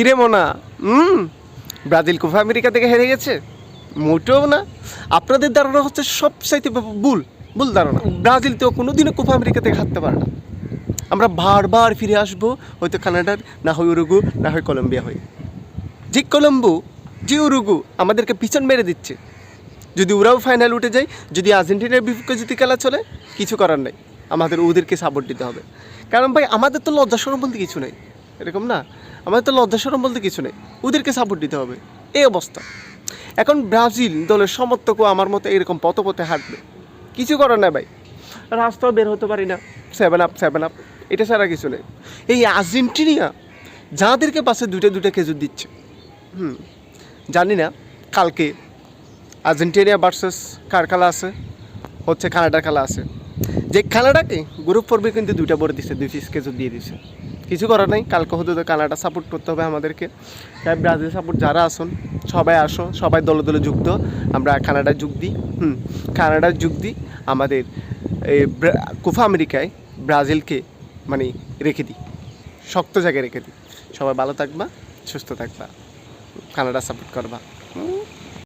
কিরে মোনা? হুম? Brazil Copa America থেকে হেরে গেছে? মোটেও না। আপনাদের ধারণা হচ্ছে সব সবচাইতে ভুল ভুল ধারণা। ব্রাজিল তো কোনোদিনও কোপা আমেরিকা থেকে হারতে পারে না। আমরা বারবার ফিরে আসব, হয়তো কানাডার, না হয় উরুগু, না হয় কলম্বিয়া হয়ে। যে কলম্বো, যে উরুগু আমাদেরকে পিছন মেরে দিচ্ছে। যদি ওরাও ফাইনাল উঠে যায়, যদি আর্জেন্টিনার বিপক্ষে যদি খেলা চলে, কিছু করার নেই। আমাদের ওদেরকে সাপোর্ট দিতে হবে। কারণ ভাই, আমাদের তো লজ্জা সরম বলতে কিছু নেই। এরকম না? আমাদের তো লজ্জা সরম বলতে কিছু নেই। ওদেরকে সাপোর্ট দিতে হবে। এই অবস্থা। এখন ব্রাজিল দলের সমর্থকও আমার মতো এরকম পথে পথে হাঁটবে। কিছু করার না ভাই। রাস্তাও বের হতে পারি না। সেভেন আপ সেভেন আপ এটা ছাড়া কিছু নেই। এই আর্জেন্টিনিয়া যাদেরকে পাশে দুটো দুটো খেজুর দিচ্ছে। হুম, জানি না। কালকে আর্জেন্টিনা ভার্সেস কার খেলা আছে? হচ্ছে কানাডার খেলা আছে। যে খেলাটাকে গ্রুপ পর্বে কিন্তু দুইটা বড় দিচ্ছে দুই পিস কেজো দিয়ে দিচ্ছে কিছু করার নাই। কালকে হতে তো কানাডা সাপোর্ট করতে হবে আমাদেরকে। তাই ব্রাজিল সাপোর্ট যারা আসুন, সবাই আসো, সবাই দলে দলে যুক্ত। আমরা কানাডায় যোগ দিই, হুম কানাডার যুগ দিই, আমাদের এই কোফা আমেরিকায় ব্রাজিলকে মানে রেখে দিই। শক্ত জায়গায় রেখে দিই। সবাই ভালো থাকবা, সুস্থ থাকবা, কানাডা সাপোর্ট করবা।